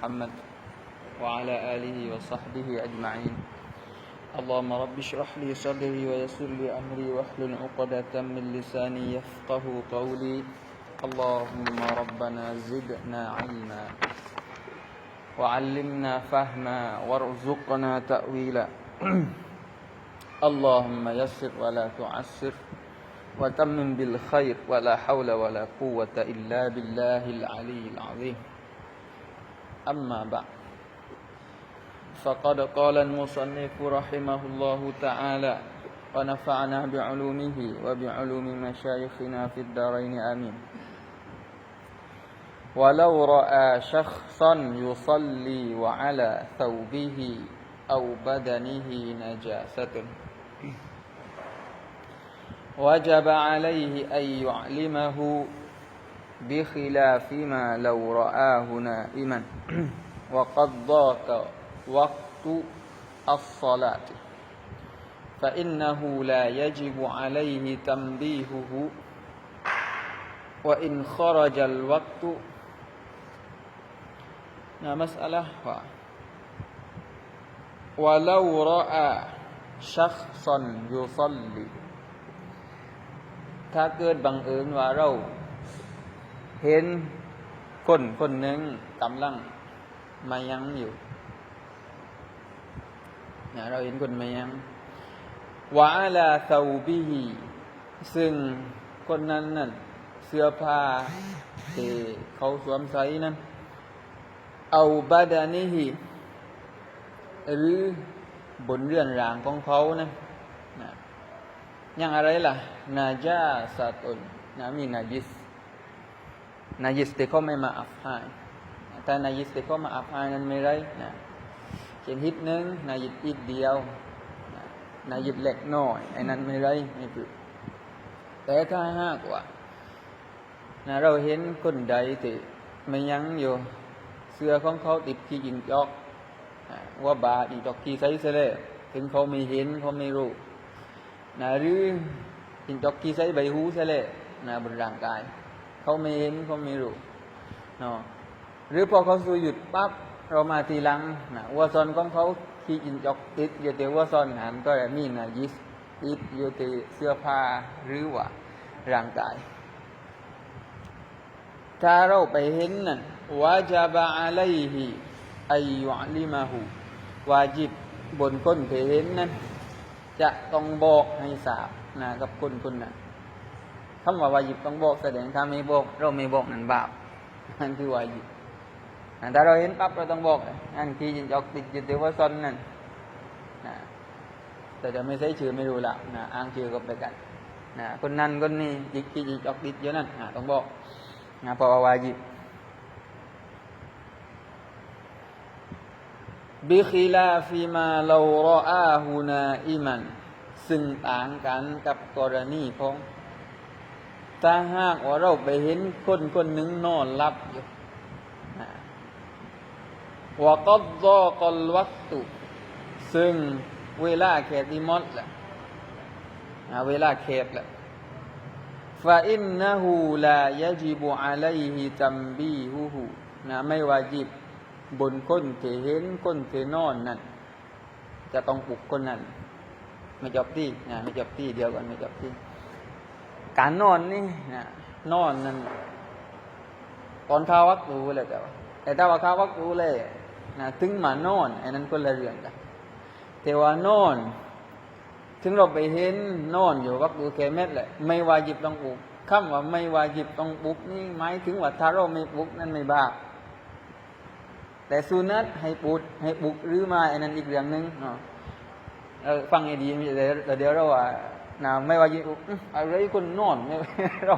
محمد وعلى آله وصحبه أجمعين. اللهم رب اشرح لي صدري ويسر لي أمري واحلل عقدة من لساني يفقه قولي. اللهم ربنا زدنا علما وعلمنا فهما وارزقنا تأويلا. اللهم يسر ولا تعسر وتمم بالخير ولا حول ولا قوة إلا بالله العلي العظيم. أما بعد. فقد قال المصنف رحمه الله تعالى ونفعنا بعلومه وبعلوم مشايخنا في الدارين. آمين. ولو رأى شخصا يصلي وعلى ثوبه أو بدنه نجاسة. وجب عليه أن يعلمه بخلاف ما لو رآه نائما وقد ضاق وقت الصلاة فإنه لا يجب عليه تنبيهه وإن خرج الوقت nah masalah wa walau ra'a syakhsan yusalli ถ้าเกิดบังเอิญว่าเรา เห็นคนคนหนึ่งกำลังมายังอยู่นะเราเห็นคนมายังวะอาลาซาบีซึ่งคนนั้นนั่นเสื้อผ้าที่เขาสวมใส่นั้นเอาบาดานิฮีหรือบนเรือนร่างของเขานะนะย่างอะไรล่ะ นาจาสาตุนนะมีนาจิส นาจิสที่เขาไม่มาอับหายแต่นาจิสที่เขามาอับหายนั้นไม่ไรนะเช่นฮิตหนึ่งนาจิสอีกเดียวนาจิสเล็กน้อยไอ้นั้นไม่ไรไม่ผิดแต่ถ้าห้ากว่านะเราเห็นคนใดที่ไม่ยั้งอยู่ เสื้อของเขาติดขี้ยิงจอกว่าบาดอีจอกขี้ใสเสลถึงเขาไม่เห็นเขาไม่รู้นะหรือยิงจอกขี้ใสใบหูเสลนะบนร่างกาย เขาไม่เห็นเขาไม่รู้เนาะหรือพอเขาสูหยุดปั๊บเรามาทีหลังนะว่าซอนของเขาขี้ยิงจอกติดอยู่แต่ว่าซอนหันก็มีนะยิสติดอยู่แต่เสื้อผ้าหรือว่าร่างกาย ถ้าเราไปเห็นนั่นวาจาบะอะลัยฮิอายุลิมาหูวาจิบบนคนที่เห็นนั้นจะต้องบอกให้ทราบนะกับคนคนนั้น คำว่าวาจิบต้องบอกแสดงถ้าไม่บอกเราไม่บอกนั่นบาปนั่นคือวาจิบถ้าเราเห็นปั๊บเราต้องบอกนั่นคือจินจอกติดจิตเทวซนนั่นนะแต่จะไม่ใช่ชื่อไม่รู้ละนะอ้างชื่อก็ไปกันนะคนนั้นคนนี้จิตจิตจอกติดเยอะนั่นนะต้องบอกนะพราะว่าวาจิบบิคิลาฟิมาเรารออาหูนาอิมันซึ่งต่างกันกับกรณีของ ถ้าหากว่าเราไปเห็นคนคนหนึ่งนอนหลับอยู่ว่าก็รอกลวัตตุซึ่งเวลาแคติมอดแหละเวลาแคบแหละฟาอินนะฮูลายจิบุอะลัยฮิตัมบีฮูฮูนะไม่วาจิบบนคนที่เห็นคนที่นอนนั่นจะต้องปลุกคนนั้น ไม่จบที่นะไม่จบที่เดียวกันไม่จบที่ การนอนนี่นะนอนนั่นตอนข้าวักรู้เลยแต่ว่าแต่ถ้าว่าข้าวักรู้เลยนะถึงมานอนไอ้นั้นคนละเรื่องกันแต่ว่านอน ถึงเราไปเห็นนอนอยู่วักดูแค่เม็ดเลยไม่วาจิบต้องปลุกคำว่าไม่วาจิบต้องปลุกนี่หมายถึงว่าถ้าเราไม่ปลุกนั่นไม่บาปแต่สุนัตให้ปุดให้บุกหรือมาอันนั้นอีกเรื่องหนึ่งเนาะฟังให้ดีเดี๋ยวเดี๋ยวเราว่า นะไม่ว่าอะไรคนนอนเรา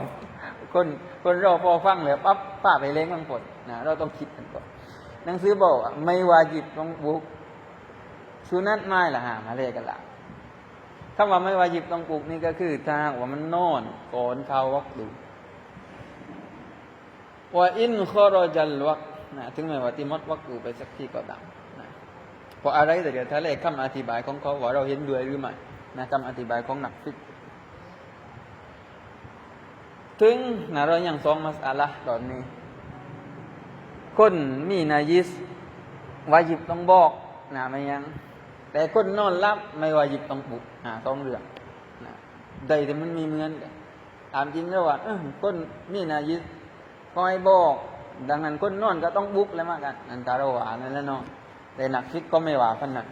คนคนเราพอฟังแล้วปั๊บป้าไปเล้งมันปดนะเราต้องคิดกันก่อนหนังสือบอกไม่วาจิบต้องบุกสุนัตไม่ละหามาเลกันละคำว่าไม่วาจิบต้องปลุกนี่ก็คือถ้าว่ามันนอนก่อนเขาวักดูว่าอินคอรจัลวักนะถึงแม้ว่าติมดวักกูไปสักที่ก็ตามนะเพราะอะไรแต่เดี๋ยวถ้าเลขคำอธิบายของเขาว่าเราเห็นด้วยหรือไม่ นะคำอธิบายของหนักฟิกถึงนะเรายังสองมัสอาละตอนนี้ คนมีนายิสวาจิบต้องบอกนะไม่ยัง แต่คนนอนรับไม่วาจิบต้องปลุกอ่าต้องเรื่องนะใดแต่มันมีเหมือนกันตามจริงแล้วว่าคนมีนายิสก็ให้บอก ดังนั้นคนนอนก็ต้องบุกแล้วมากัน อันตารวานั่นแหละเนาะแต่หนักฟิกก็ไม่ว่าพันนั้น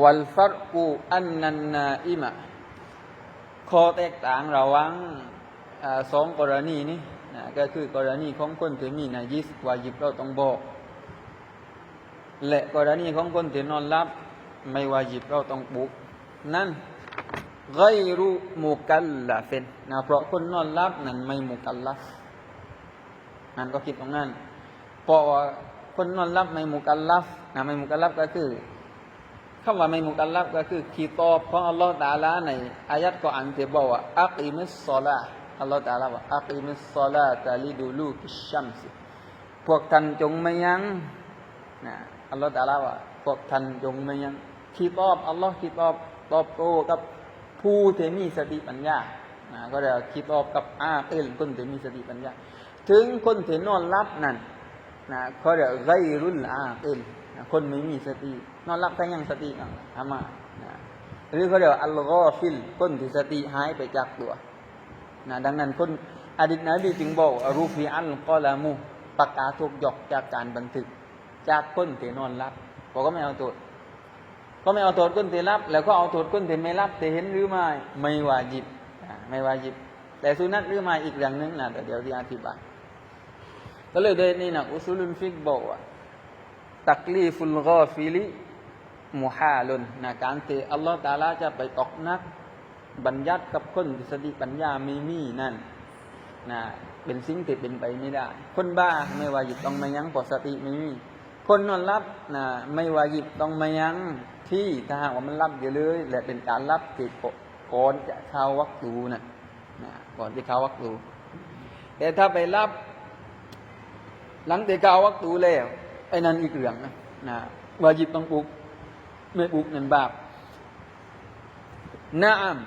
วัลฟัรกูอันนันนาอิมะข้อแตกต่างระหว่างสองกรณีนี้นะก็คือกรณีของคนที่มีนายิสวาจิบเราต้องบอก และกรณีของคนที่นอนรับ ไม่วาจิบเราต้องปลุก นั่นไกรุมุกัลลาเฟนนะเพราะคนนอนรับนั้นไม่มุกัลลัฟนั่นก็คิดตรงนั้นเพราะว่าคนนอนรับไม่มุกัลลัฟนะไม่มุกัลลัฟก็คือ คำว่าไม่มุกัลลัฟก็คือคีตอบของอัลลอฮฺตาลาในอายัดก็อ่านที่บอกว่าอักิมิสซอลาอัลลอฮฺตาลาว่าอักิมิสซอลาตาลิดูลูกิชัมซิพวกท่านจงไม่ยั้งนะอัลลอฮฺตาลาว่าพวกท่านจงไม่ยั้งคีตอบอัลลอฮ์คีตอบตอบโต้กับผู้ที่มีสติปัญญานะก็เรียกขีตอบกับอาเอลคนที่มีสติปัญญา ถึงคนที่นอนรับนั่นนะเขาเรียกไกรุลอาเอลน คนไม่มีสตินอนรับแต่ยังสติกันทำมาหรือเขาเรียกว่าอัลกอฟิลคนที่สติหายไปจากตัวนะดังนั้นคนอดีตนบีจึงบอกรูฟีอัลกอลามูปากกาถูกหยอกจากการบันทึก จากคนที่นอนรับบอกก็ไม่เอาตัวก็ไม่เอาโทษก้นเตรับ แล้วก็เอาโทษก้นเตไม่รับแต่เห็นหรือไม่ไม่วาจิบไม่วาจิบ แต่สุนัตหรือไม่อีกเรื่องหนึงนะแต่เดี๋ยวที่อธิบายก็เลยโดยนี่นะอุสุลุนฟิกบอกว่า ตักลีฟุลกอฟิลิมุฮาลุนนะการที่อัลลอฮฺตาลาจะไปตอกนัก บัญญัติกับคนที่สติปัญญาไม่มีนั่นนะเป็นสิ่งที่เป็นไปไม่ได้ คนบ้าไม่ว่าจิบต้องมายั้งปอสติไม่มีคนนอนรับนะไม่ว่าจิบต้องมายั้งที่ถ้าหากว่ามันรับอยู่เลยและเป็นการรับที่ก่อนจะเข้าวักตูนะนะก่อนที่เข้าวักตูแต่ถ้าไปรับ หลังที่เข้าวักตูแล้ว ไอ้นั่นอีกเรื่องนะนะวาจิบต้องปลุกไม่ปลุกนั่นบาปนะอัม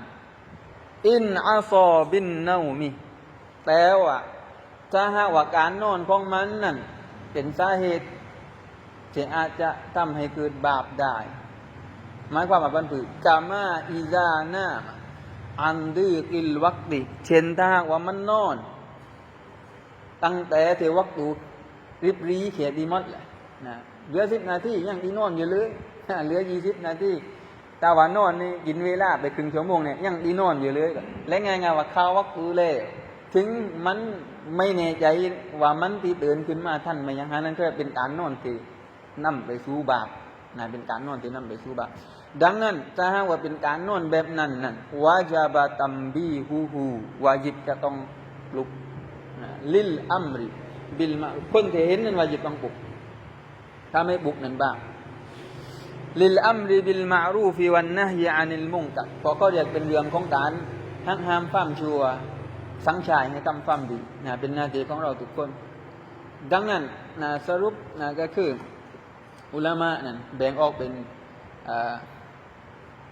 อินอาซอบินเนามีแต่ว่าถ้าหากว่าการนอนของมันนั่นเป็นสาเหตุที่อาจจะทำให้เกิดบาปได้ หมายความว่าบันทึกกามาอิซานาอันดือกิลวักดิเช่นถ้าหากว่ามันนอน ตั้งแต่เทวักตูริบรีเขียดีมดแหละ นะเหลือสิบนาทียังที่นอนอยู่เลยเหลือยี่สิบนาทีต่ว่านอนนี่กินเวลาไปครึ่งชั่วโมงเนี่ยยังดีนอนอยู่เลยและไงไงว่าข้าววักตูเลยถึงมันไม่แน่ใจว่ามันตีตื่นขึ้นมาท่านไม่ยังหานั้นก็เป็นการนอนที่นำไปสู่บาปนะเป็นการนอนที่นำไปสู่บาปดังนั้นถ้าหากว่าเป็นการนอนแบบนั้นนั่นวาจาบะตัมบีฮูฮูวาจิบจะต้องปลุกลิลอัมริบิลมาคนที่เห็นนั้นวาจิบต้องปลุก ถ้าไม่ปลุกนั้นบ้างลิลอัมริบิลมารูฟีวันนะฮยอานิลมุงกัดพราะก็เรียกเป็นเรื่องของการห้ามห้ามฟ้ามชัวสังชายให้ทำฟ้ามดีนะเป็นหน้าที่ของเราทุกคน ดังนั้นนะสรุปนะก็คือ อุลามะนั่นแบ่งออกเป็น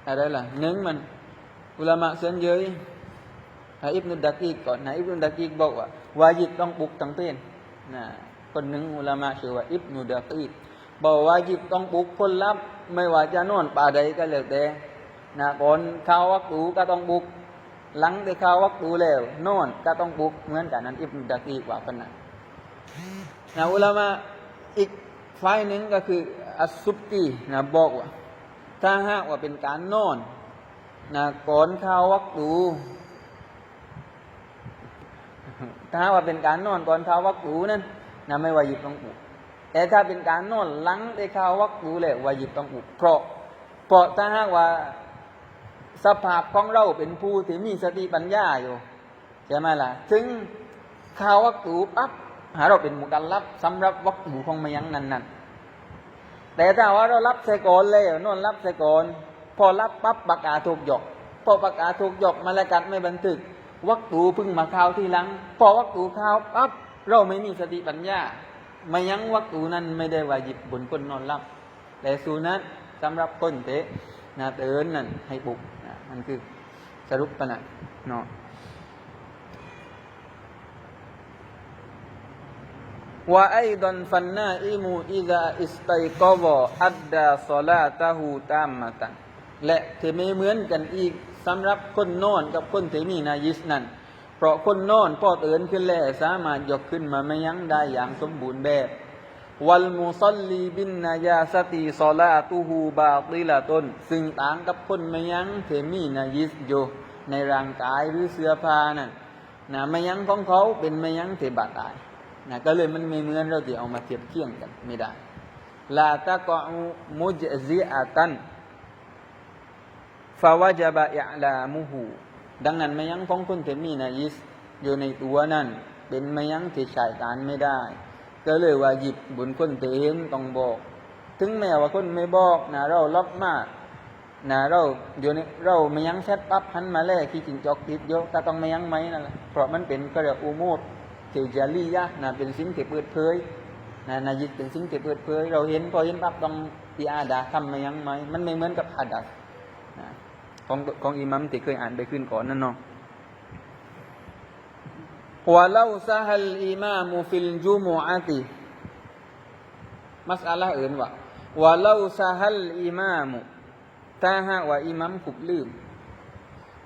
อะไรล่ะหนึ่งมัน อุลามะเส้นเยยอ่าอิบนุดะกีกก่อนนะอิบนุดะกีกบอกว่าวาจิบต้องปลุกตั้งเต้นนะคนหนึ่งอุลามะชื่อว่าอิบนุดะกีก บอกว่าจิบต้องปลุกคนรับไม่ว่าจะนอนป่าใดก็แล้วแต่นะก่อนข้าววักตูก็ต้องปลุก หลังได้ข้าววักตูแล้วนอนก็ต้องปลุกเหมือนกันนั้นอิบนุดะกีกว่ากันนะนะอุลามะอีกฝ่ายหนึ่งก็คืออัสซุบกีนะบอกว่า ถ้าหากว่าเป็นการนอนนะก่อนข้าววักตูถ้าหากว่าเป็นการนอนก่อนข้าววักตูนั้นนะไม่ว่ายิบต้องปลุก แต่ถ้าเป็นการนอนหลังได้เข้าวักตูแลวายิบต้องปลุกเพราะเพราะถ้าหากว่าสภาพของเราเป็นผู้ที่มีสติปัญญาอยู่ใช่ไหมล่ะ ถึงเข้าวักตูปั๊บหาเราเป็นมุกัลลับสำหรับวักตูของมายังนั้นนั่นแต่ถ้าว่าเรารับใส่ก่อนเลยนอนรับใส่ก่อนพอรับปั๊บปากกาถูกหยกพอปากกาถูกหยกมาลากัดไม่บันทึก วักตูเพึ่งมาข่าวทีหลัง พอวักตูข่าวปั๊บเราไม่มีสติปัญญา มายังวักูนั้นไม่ได้วาจิบบนคนนอนรับ แต่สูนั้นสำหรับคนเตะนาเตือนนั่นให้ปลุกนะมันคือสรุปปะนะเนาะว่าไอ้ดอนฟันนาอิมูอิดาอิสไตัยกวอัดดาซอลาตาหูตามมาตันและเทไม่เหมือนกันอีกสำหรับคนนอนกับคนที่มีนายิสนั้น ราะคนนอนพอตื่นขึ้นแล้วสามารถยกขึ้นมาไม่ยั้งได้อย่างสมบูรณ์แบบ วัลมุซัลลีบินนายาสติซอลาตูฮูบาติละตน ซึ่งต่างกับคนไม่ยั้งเทมีนายิสอยู่ในร่างกายหรือเสื้อผ้านั่นนะไม่ยั้งของเขาเป็นไม่ยั้งเทบาตายนะก็เลยมันไม่เหมือนเราจะเอามาเทียบเคียงกันไม่ได้ลาตะกอมุจซิอาตันฟาวาจบะอิลามุหู ดังนั้นไม่ยั้งของคนเทมีนายิสอยู่ในตัวนั่นเป็นไม่ยั้งที่ใช้การไม่ได้ ก็เลยว่าหยิบบุญคนเตเห็นต้องบอก ถึงแม้ว่าคนไม่บอกนะเราล็อกมากนะเราอยู่ในเราไม่ยั้งแชทปั๊บหันมาแลกที่จิงจอกติดเยอะถ้าต้องไม่ยั้งไหมนั่นแหละเพราะมันเป็นก็เรียกอุโมดเทจารียะนะเป็นสิ่งที่เปิดเผยนะนายิดเป็นสิ่งที่เปิดเผยเราเห็นพอเห็นปั๊บต้องตีอาดาทำไม่ยั้งไหมมันไม่เหมือนกับฮัดัสนะ ของของอิหมัมที่เคยอ่านไปขึ้นก่อนนั่นเนาะ walau sahal imamu fil jumu'ati มัสอาละอื่นว่า walau sahal imamu ถ้าหากว่าอิมัมขุบลืม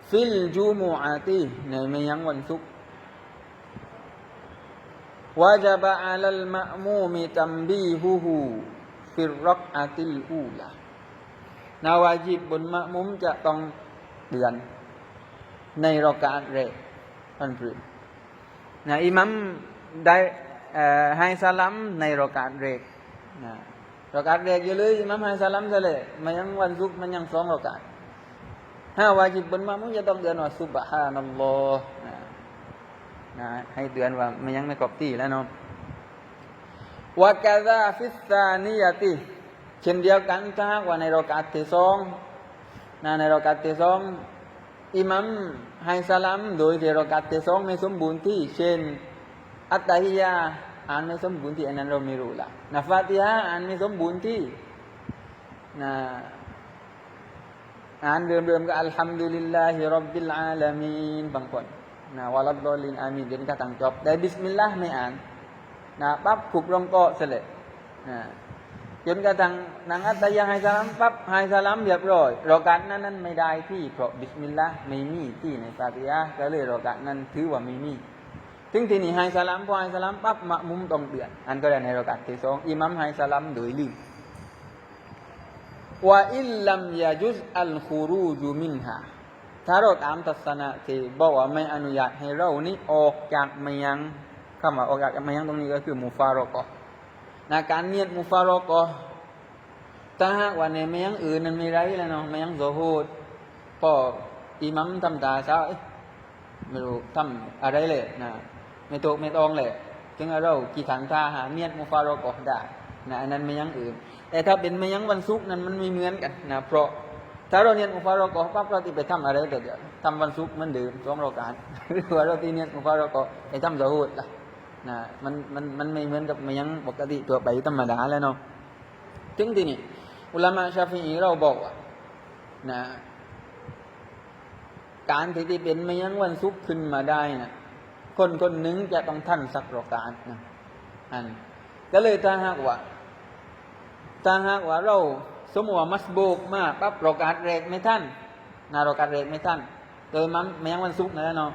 ฟิลจูมูอาตีในไม่ยังวันศุกร์วาจบะอาลัลมะมูมีตัมบีฮูฮูฟิรรักอาติลอูลา นาวาจิบบนมะมุมจะต้องเตือน ในรอกาสแรกอันพรึนะอิมัมได้ให้สลัมในรอกาสแรกนะรอกาสแรกอยู่เลยอิมัมให้สลัมซะเลยมันยังวันศุกมันยังสองรอกาถ้าวาจิบบนมะมุมจะต้องเตือนว่าซุบฮานัลลอฮ์นะนะให้เตือนว่ามันยังไม่ครบที่แล้วเนาะวากาซาฟิสซานิยติ เช่นเดียวกันถ้าว่าในรอกาสที่สองนะในรอกาสที่สองอิมัมให้สลัมโดยที่รอกัดที่สองไม่สมบูรณ์ที่เช่น อัตตาฮิยาอ่านไม่สมบูรณ์ที่อันนั้นเราไม่รู้ละนะฟาติฮะอ่านไม่สมบูรณ์ที่นะอ่านเดิมๆก็อัลฮัมดุลิลลาฮิรับบิลอาลามีนบางคนนะวะลัดดอลินอามีนเดี๋ยวนี้ก็ตั้งจบแต่บิสมิลลาห์ไม่อ่านนะปั๊บขุกลงก็เสร็จนะ จนกระทั่งนางอัตยาให้สลามปั๊บให้สลามเรียบร้อยรอการนั้นนั้นไม่ได้ที่เพราะบิสมิลลาห์ไม่มีที่ในฟาติฮะก็เลยรอการนั้นถือว่าไม่มีถึงที่นี่ให้สลามพอให้สลามปั๊บมะมุมต้องเตือนอันก็ได้ในรอการที่สองอิหมัมให้สลามโดยลืมว่าอิลลัมยาจุสอัลคูรูจูมินฮาถ้าเราตามทัศนะที่บอกว่าไม่อนุญาตให้เรานี้ออกจากเมายังคำว่าออกจากเมายังตรงนี้ก็คือมูฟารอกอ นะการเนียดมุฟารอกอถ้าหากว่าในไม่ยังอื่นนั้นไม่ไรแล้วเนาะไม่ยังโซฮูดพออิมัมทำตาเช้าไม่รู้ทำอะไรเลยนะไม่ตกไม่ตองเลยจึงเรากี่ถังท่าหาเนียดมุฟารอกอได้นะอันนั้นไม่ยังอื่น แต่ถ้าเป็นไม่ยังวันศุกนั้นมันไม่เหมือนกันนะเพราะถ้าเราเนียดมุฟารอกอปั๊บเราที่ไปทำอะไรแต่เดี๋ยวทำวันศุกมันดื่มสองรอการหรือว่าเราที่เนียดมุฟารอกอไปทำโซฮูดล่ะ นะมันมันมันไม่เหมือนกับมันยังปกติตัวไปธรรมดาแล้วเนาะถึงที่นี่อุลามะชาฟีอีเราบอกว่านะการที่ที่เป็นม่ยังวันศุกร์ขึ้นมาได้นะคนคนหนึ่งจะต้องท่านสักรอกาสนะอันก็เลยถ้าหากว่าถ้าหากว่าเราสมมติว่ามัสโบกมาปั๊บรอกาสแรกไม่ท่านนะรอกาสแรกไม่ท่านโดยมันไม่ยังวันศุกร์นะเนาะ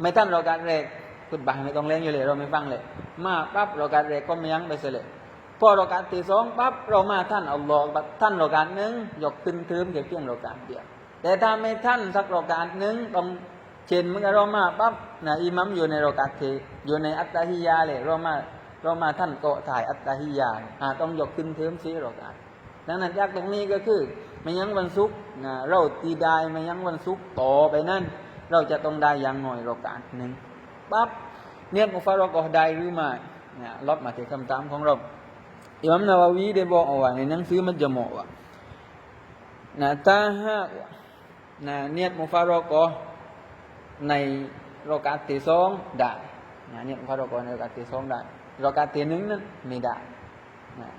ไม่ท่านรอกาสแรก คุณบางไม่ต้องเล่นอยู่เลย เราไม่ฟังเลย มาปั๊บเราการเรกก็ไม่ยั้งไปเสียเลยพอเราการที่สองปั๊บเรามาท่านอัลลอฮ์ท่านเราการหนึ่งยกขึ้นทืมเกี่เพียงเราการเดียวแต่ถ้าไม่ท่านสักเราการหนึ่งต้องเช่นเมื่อเรามาปั๊บนะอิมัมอยู่ในเราการเทอยู่ในอัตตาฮิยาเลยเรามาเรามาท่านโกถ่ายอัตตาฮิยาอ่าต้องยกขึ้นทืมซีเราการดังนั้นยากตรงนี้ก็คือไม่ยั้งวันศุกนะเราตีได้ไม่ยั้งวันศุกต่อไปนั่นเราจะต้องได้อย่างหน่อยเราการหนึ่ง ปั๊บเนี่ยมุฟารอกอได้หรือไม่เนี่ยลบมาถึงคำถามของเราอิมามนาวาวีได้บอกเอาไว้ในหนังสือมันจะเหมาะว่านะถ้าหานะเนี่ยมุฟารอกอในรอกาสที่สองได้นะเนี่ยมุฟารอกอในรอกาสที่สองได้รอกาสที่หนึ่งนั้นไม่ได้นะ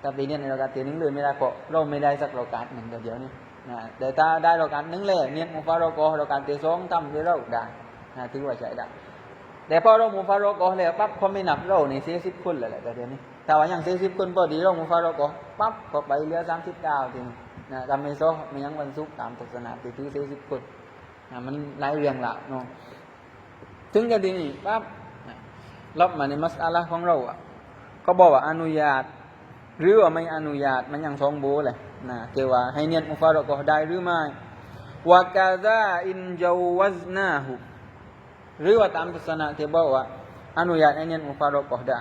แต่ปีนี้ในรอกาสที่หนึ่งเลยไม่ได้เพราะเราไม่ได้สักรอกาสหนึ่งเดียวนี้นะแต่ถ้าได้รอกาสหนึ่งเลยเนี่ยมุฟารอกอรอกาสที่สองทำได้เราได้ นะถือว่าใช้ได้แต่พอเรามุฟารอกอแล้วปั๊บเขาไม่นับเราในเสียสิบคนเลยแหละแต่เดี๋ยวนี้ถ้าว่ายังเสียสิบคนพอดีเรามุฟารอกอปั๊บก็ไปเหลือสามสิบเก้าทีนี้นะกำไม่โซ่ไม่ยังวันศุกตามศาสนาไปถือเสียสิบคนนะมันหลายเรื่องละเนาะถึงกันทีนี้ปั๊บนะรับมาในมัสอาละของเราอะก็บอกว่าอนุญาต หรือว่าไม่อนุญาตมันยังสองโบเลยนะเกี่ยวว่าให้เนียนมุฟารอกอได้หรือไม่วากาซาอินจาวัซนาหุ หรือว่าตามศาสนาที่บอกว่าอนุญาตให้เนียนมุฟารอกอได้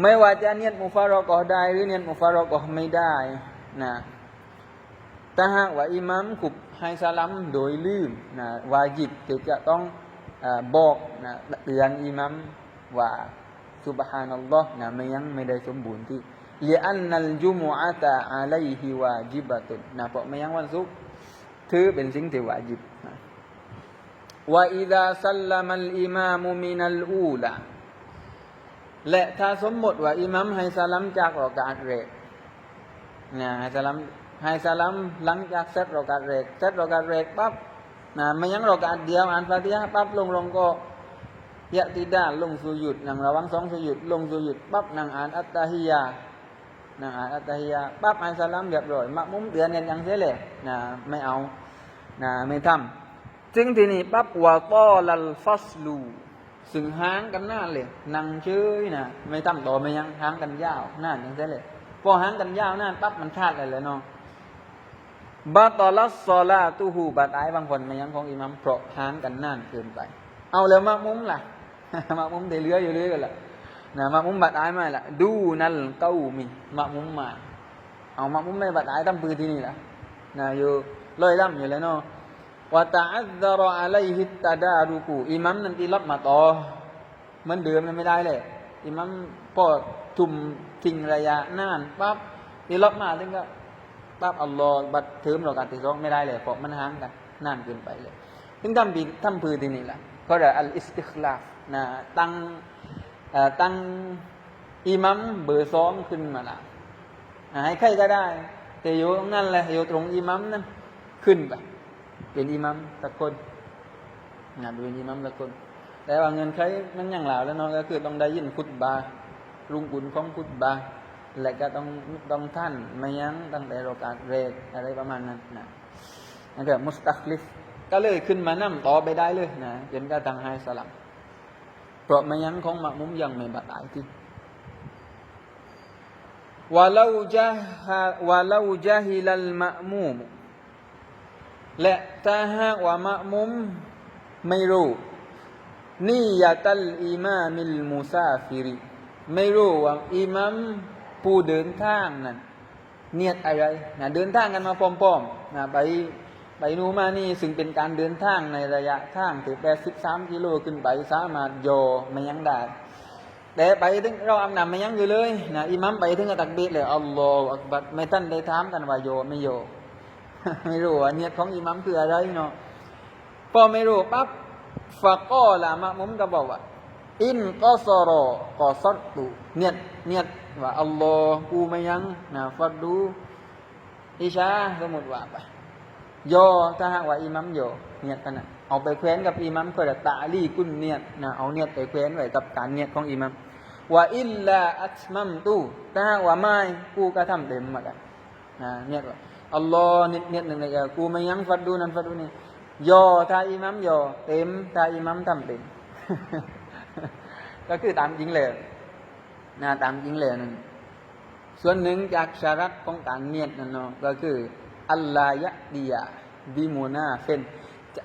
ไม่ว่าจะเนียนมุฟารอกอได้ หรือเนียนมุฟารอกอไม่ได้นะถ้าหากว่าอิหมัมขุบให้สลัมโดยลืมนะวาจิบที่จะต้องอบอกนะเตือนอิหมัมว่าสุบฮานัลลอฮ์นะไม่ยังไม่ได้สมบูรณ์ที่เลียนนัลจุมุอะตะอะลัยฮิวาจิบะตุนนะเพราะไม่ยังวันศุกร์ถือเป็นสิ่งที่วาจิบนะ ว่าอิดาสัลลัมอิมามุมินัลอูละและถ้าสมมติว่าอิมัมให้สลัมจากรอกาศเรกนะให้สลัมให้สลัมหลังจากเซตรอกาศเรกเซตรอกาศเรกปั๊บนะไม่ยังรอกาศเดียวอ่านฟาติยาปั๊บลงลงก็ยะติดาลงสุยุดนางระวังสองสุยุดลงสุยุดปั๊บนางอ่านอัตตาฮิยานางอ่านอัตตาฮิยาปั๊บอ่านสลัมเรียบร้อยมะมุมเดือนเนี่ยยังเสียเลยนะไม่เอานะไม่ทำ จึงทีนี้ปั๊บวาตอลัลฟัสลูซึ่งห้างกันหน้าเลยนั่งเฉยนะไม่ทำต่อไม่ยังห้างกันยาวหน้าอย่างนี้เลยพอห้างกันยาวหน้าปั๊บมันขาดเลยเลยเนาะบาตอลัสซอลาตูฮูบาตายบางคนไม่ยังของอิหมัมเพราะหางกันนานเกินไป เอาแล้วมามุ้มล่ะมามุ้มได้เหลืออยู่เรื่อยกันละนะมามุ้มบาตายมาล่ะ ดูนั่นเก้ามีมามุ้มมา เอามามุ้มไม่บาตายตั้งปืนที่นี่ละนะอยู่ลอยล่ำอยู่แล้วเนาะ วะตะอัซซะรออะลัยฮิตตะดารุกูอิมัมนั่นที่รับมาต่อเหมันเดิมมันไม่ได้เลยอิมัมพอทุ่มทิ้งระยะนานปั๊บที่รับมาถึงก็ปั๊บอัลลอฮ์บัดเทิมเราการติสองไม่ได้เลยเพราะมันห่างกันนานเกินไปเลยถึงทำปีทำพือที่นี่แหละเขาเรียกอัลอิสติคลาฟนะตั้งอ่อตั้งอิมัมเบอร์สองขึ้นมาละให้ใครก็ได้ แต่อยู่ตรงนั้นแหละอยู่ตรงอิมัมนั้นขึ้นไป เป็นอิมัมตะคนนะเป็นอิมัมตะคน แต่ว่าเงินใครมันยังเหล่าแล้วเนาะก็คือต้องได้ยินคุตบารุงกุนของคุตบาและก็ต้องต้องท่านไม่ยั้งตั้งแต่โรกาสเรกอะไรประมาณนั้นนะนั่นก็มุสตักลิฟก็เลยขึ้นมานั่งต่อไปได้เลยนะจนก็ทางไฮสลัมเพราะไม่ยั้งของมะมุมยังไม่บาดตายที่วะลาจะฮะวะลาจะฮิลัลมะมูม และถ้าหากว่ามะมุมไม่รู้นี่ยาตัลอิมามิลมูซาฟิริไม่รู้ว่าอิมัมผู้เดินทางนั้นเนียดอะไรนะเดินทางกันมาพร้อมๆนะไปไปนูนมานี่ซึ่งเป็นการเดินทางในระยะทางถึงแปดสิบสามกิโลขึ้นไปสามารถโยไม่ยังได้แต่ไปถึงเราอำนาจไม่ยังอยู่เลยนะอิมัมไปถึงกตักบีดเลยอัลลอฮฺอักบัดไม่ท่านได้ถามกันว่าโยไม่โย ไม่รู้ว่าเนียของอิหมัมคืออะไรเนาะพอไม่รู้ปั๊บฟะก็ละมะมุมก็บอกว่า อินก็สรอกอซัดตุเนียดเนียดว่าอัลลอฮ์กูไม่ยังนะฟัดดูอิชาสมมติว่าไปโยถ้าหากว่าอิหมัมโยเนียดกันนะเอาไปแขวนกับอิหมัมก็จะตะลีกุนเนียดนะเอาเนียดไปแขวนไว้กับการเนียดของอิหมัมว่าอิลลาอัตมัมตูถ้าหากว่าไม่กูก็ทำเต็มหมดอะนะเนียดว่า อัลลอฮ์นิดนิดหนึ่งเลยกูไม่ยังฟัดดูนั่นฟัดดูนี่ยอถ้าอิมัมยอเต็มถ้าอิมัมทำเต็มก็คือตามจริงเลยนะตามจริงเลยนั่นส่วนหนึ่งจากชารัตของการเนียดนั่นเนาะก็คืออัลลายะดียาบิมูนาเฟนจะ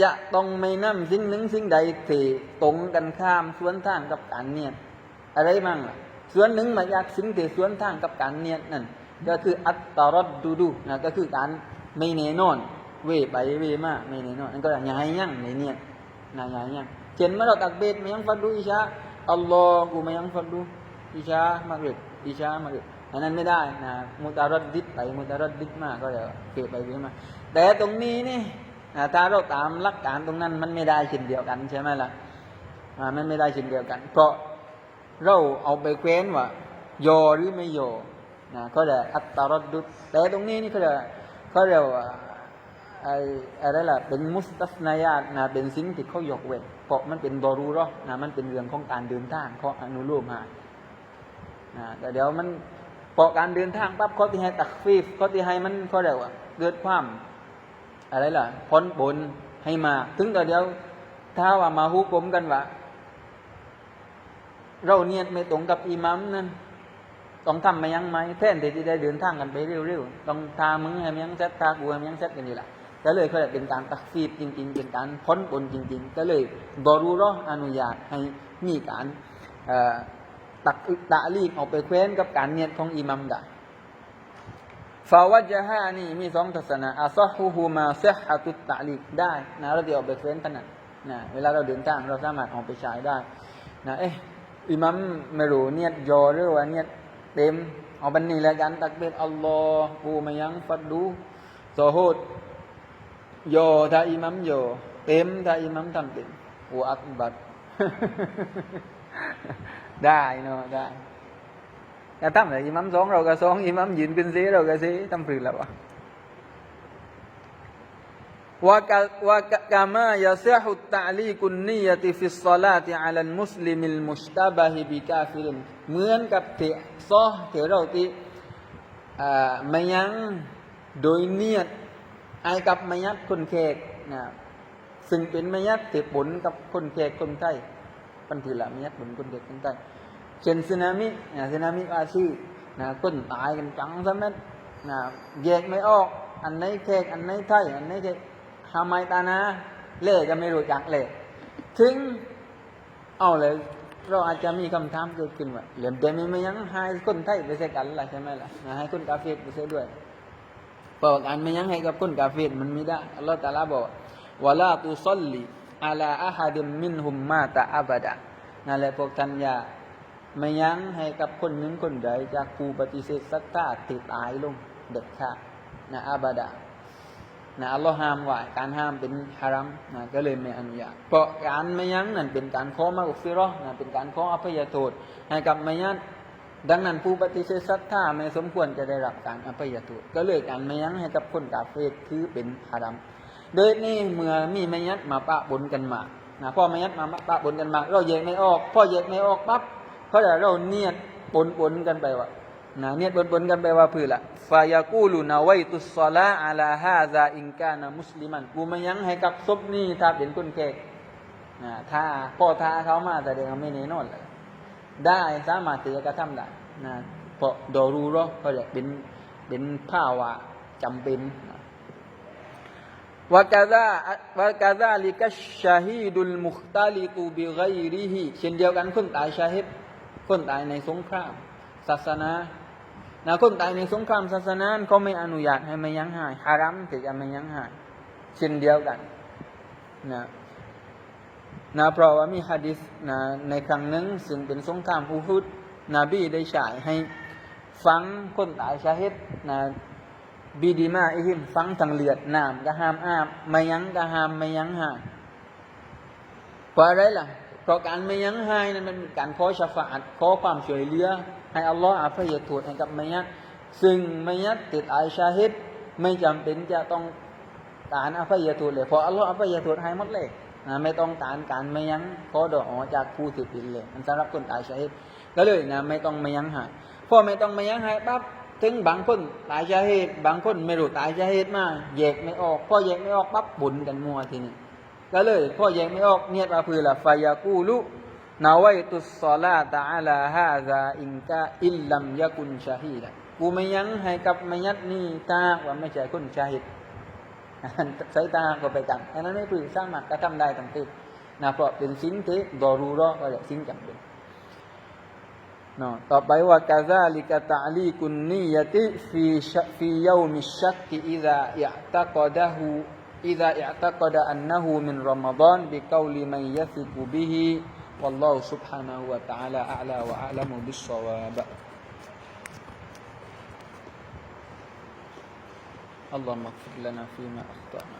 จะต้องไม่นำสิ่งหนึ่งสิ่งใดที่ตรงกันข้ามสวนทางกับการเนียดอะไรมั่งล่ะส่วนหนึ่งมาจากสิ่งที่สวนทางกับการเนียดนั่น ก็คืออัตตารดดูดูนะก็คือการไม่แน่นอน เวไปเวมาไม่แน่นอนนั่นก็อย่างยังยังในเนี่ยนะอย่างยังเช่นมื่อเราตักเบตไม่ยังฟัดดูอิชาอัลลอฮ์กูไม่ยังฟัดดูอิชามาเกิดอิชามาเกิดอันนั้นไม่ได้นะมุตารดดิดไปมุตารดดิดมาก็จะเกิดไปเวมาแต่ตรงนี้นี่นะถ้าเราตามหลักการตรงนั้นมันไม่ได้เช่นเดียวกันใช่ไหมล่ะมันไม่ได้เช่นเดียวกัน เพราะเราเอาไปเคว้นว่าโยหรือไม่โย นะเขาเรียกอัตตารดุดแต่ตรงนี้นี่เขาเรียกเขาเรียกว่าไอ้อะไรล่ะเป็นมุสตัสนายาตนะเป็นสิ่งที่เขายกเว้นเพราะมันเป็นดอรูราะห์นะมันเป็นเรื่องของการเดินทางเขาอนุโลมให้นะแต่เดี๋ยวมันพราะการเดินทางปั๊บเขาที่ให้ตักฟีฟเขาที่ให้มันเขาเรียกว่าเกิดความอะไรล่ะพ้นบนให้มา ถึงแต่เดี๋ยวถ้าว่ามาฮุกลมกันว่าเราเนียดไม่ตรงกับอิมัมนั่น ต้องทำมายังไหมแทนที่จะได้เดินทางกันไปเร็วๆต้องทามึงให้มันยังเซ็ตทากูให้มันยังเซ็ตกันนี่แหละก็เลยเขาเลยเป็นการตักฟีบจริง ๆ เป็นการพ้นบนจริง ๆ ก็เลยบรูราะห์อนุญาตให้มีการตักตะลีกออกไปแคว้นกับการเนียดของอิมัมได้ฟาวัจฮานี่มีสองทัศนะอาซอฮูฮูมาเซฮะตุตตะลีกได้นะเราเดี๋ยวออกไปเฟ้นขนาดนะเวลาเราเดินทางเราสามารถออกไปใช้ได้นะเอ๊ะอิมัมไม่รู้เนียดยอหรือว่าเนียด เต็มเอาบันนี้แล้วกันตักเบ็ดอัลลอฮฺมายังฟัดดูโซฮุดโยถ้าอิมัมโยเต็มถ้าอิมัมทำเต็มอูอักบัดได้เนาะได้แต่ทำอะไรอิมัมสองเราก็สองอิมัมยืนขึ้นซีเราก็ซีทำฝืนแล้ววะ วะกะวะกะกามายาซิฮุตตะลีกุนนียติฟิสซาลาติอัลมุสลิมิลมุชตาบะฮิบิกาฟิรินเหมือนกับเถะซอเถะเราที่อ่ามายังโดยเนียดไอกับมายัดคนแขกนะซึ่งเป็นมายัดเถะผลกับคนแขกคนไทยปันทีละมายัดผลคนแขกคนไทยเช่นสึนามินะสึนามิอาชีนะคนตายกันจังซะแม่นนะแยกไม่ออก อันไหนแขกอันไหนไทยอันไหนแขก ฮาไมตานะ เล่ก็ไม่รู้จักเล่ถึง เอาเลย เราอาจจะมีคำถามเกิดขึ้นว่าเหลี่ยมแต่มีไม่ยังให้คนไทยไปใส่กันล่ะใช่ไหมล่ะให้คนกาเฟรไปใส่ด้วยเพราะว่าการไม่ยังให้กับคนกาเฟรมันมีได้อัลลอฮฺตาลาบอกวะลาตุซัลลีอาลาอะฮัดิมมินฮุมมาตะอับดะนั่นแหละพวกท่านอย่าไม่ยั้งให้กับคนหนึ่งคนใดจากผู้ปฏิเสธศรัทธาติดตายลงเด็ดขาดนะอาบดา นะอัลลอฮ์ห้ามไว่าการห้ามเป็นฮารัมนะก็เลยไม่อนุญาตเพราะการไม่ยั้งนั่นเป็นการขอมาอุฟิรอนะเป็นการขออภัยโทษให้กับไม่ยั้งดังนั้นผู้ปฏิเสธศรัทธาไม่สมควรจะได้รับการอภัยโทษก็เลยการไม่ยั้งให้กับคนกาเฟรคือเป็นฮารัมโดยนี่เมื่อมีไม่ยั้งมาปะบนกันมานะพ่อไม่ยั้งมาปะบนกันมา เราแยกไม่ออกพ่อแยกไม่ออกปั๊บเพราะเราเนียดปนปนกันไปว่า นะเนี่ยดปนปนกันไปว่าพือละฟายากูลูนาไวตุสซาลาอาลาฮาซาอิงกานามุสลิมันกูมายังให้กับศพนี้ถ้าเป็นคนแก่นะถ้าพ่อท้าเขามาแต่เด็กไม่แน่นอนเลยได้สามารถที่จะกระทำได้นะเพราะดอรูรอเขาจะเป็นเป็นภาวะจำเป็นนะวกาซาวกาซาลิกัชชาฮีดุลมุคตาลิตูบิไกริฮิเช่นเดียวกันคนตายชาฮิดคนตายในสงคราม ศาสนา นะคนตายในสงครามศาสนาเขาไม่อนุญาตให้มายั้งหายฮารัมที่จะมายั้งหายเช่นเดียวกันนะนะเพราะว่ามีฮะดิษนะในครั้งหนึ่งซึ่งเป็นสงครามอูฮุดนบีได้ฉายให้ฟังคนตายชาฮิดนะบีดีมาอิหิมฟังทางเลือดน้ำก็ห้ามอาบไม่ยั้งก็ห้ามไม่ยั้งหายเพราะอะไรล่ะ เพราะการไม่ยั้งหายนั้นมันเป็นการขอชาฟาดขอความช่วยเหลือ ให้อัลลอฮ์อาภัยโทษให้กับม่ยั้งซึ่งม่ยั้งติดอายชาฮิดไม่จำเป็นจะต้องการอภัยโทษเลยเพราะอัลลอฮ์อภัยโทษให้หมดเลยนะไม่ต้องการการไม่ยั้งขอดอกจากผู้ที่ผิดเลยมันสำหรับคนตายชาฮิดก็เลยนะไม่ต้องไม่ยั้งหายพอไม่ต้องไม่ยั้งหายปั๊บถึงบางคนตายชาเหตุบางคนไม่รู้ตายชาเหตุมาแยกไม่ออกพอแยกไม่ออกปั๊บบุญกันมัวทีนี้ก็เลยพอแยกไม่ออกเนียดว่าพือละฟยากูลุ นาไวตุสซาลาตะอาลาฮาซาอินกาอิลลัมยะกุนชาฮีดะกูไม่ยั้งให้กับไม่ยัดนี่ตาว่าไม่ใช่คนชาฮิดใช้ตาก็ไปกันอันนั้นไม่พือสร้างมารถกระทำได้ทั้งติดนะเพราะเป็นสิ่งที่ดอรูรอก็เรียกสิ่งจำเป็นเนาะต่อไปว่ากาซาลิกะตะลีกุนนียติฟีชฟียามิชักอิซาอิอ์ตะกอดะฮูอิซาอิอ์ตะกอดะอันนะฮูมินรอมฎอนบิ والله سبحانه وتعالى أعلى وأعلم بالصواب. اللهم اغفر لنا فيما أخطأنا.